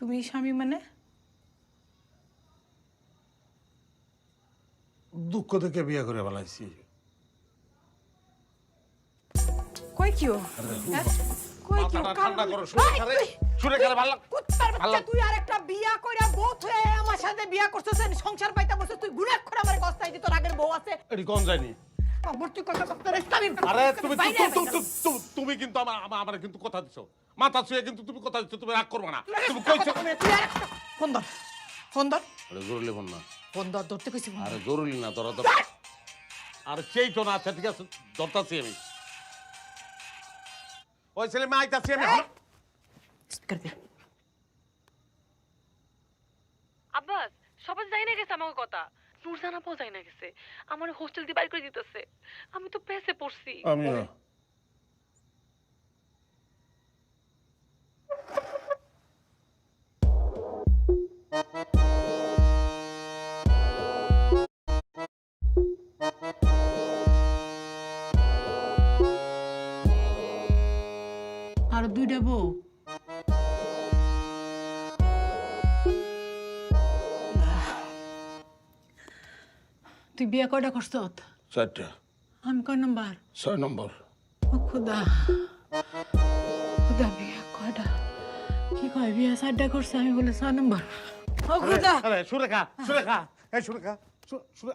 তুমি স্বামী মানে? দুঃখ থেকে বিয়ে করে বেলাইছি কই কিও? হ্যাঁ? কই কিও? ঠান্ডা করো, শুনে এই, খারে, তুই- শুনে খারে ভালো লাগ- কুত্তার বাচ্চা তুই আর বিয়া কইরা বউ হয়ে আমার সাথে বিয়া করছিস সংসার পাইতা বসে তুই গুনাহ করে আমার কস্তাই দিত আগের বউ আছে। এটি কোন যায়নি আবার তুই কথা কথা রে আরে তুমি কিন্তু আমার কিন্তু কথা দিছো। মাথা ছুঁয়ে কিন্তু তুমি কথা দিচ্ছ তুমি রাগ করবে না। তুমি কইছো ফোন ধর ফোন ধর। আরে জরুরি ফোন না। ফোন ধর ধরতে কইছি আরে জরুরি না তোরা তো আরে চেই তো না আচ্ছা ঠিক আছে ধরতাছি আমি। ওই ছেলে মা আইতাছি আমি। স্পিকার দে আব্বাস সবাই যাই না গেছে আমার কথা। নুরজান আপাও যাই না গেছে। আমার হোস্টেল দিয়ে বাইর করে দিতেছে। আমি তো পেসে পড়ছি। আমিও। আর দুইটা বউ। তুই বিয়া কয়টা করছ? চারটা। আমি কয় নাম্বার? ছয় নম্বর। ও খুদা। খুদা বিয়া কয়টা? কি কয় বিয়া চারটা করছে? আমি বলে ছয় নাম্বার। ও খুদা। আরে সুরেখা সুরেখা। এই সুরেখা সু- সুরে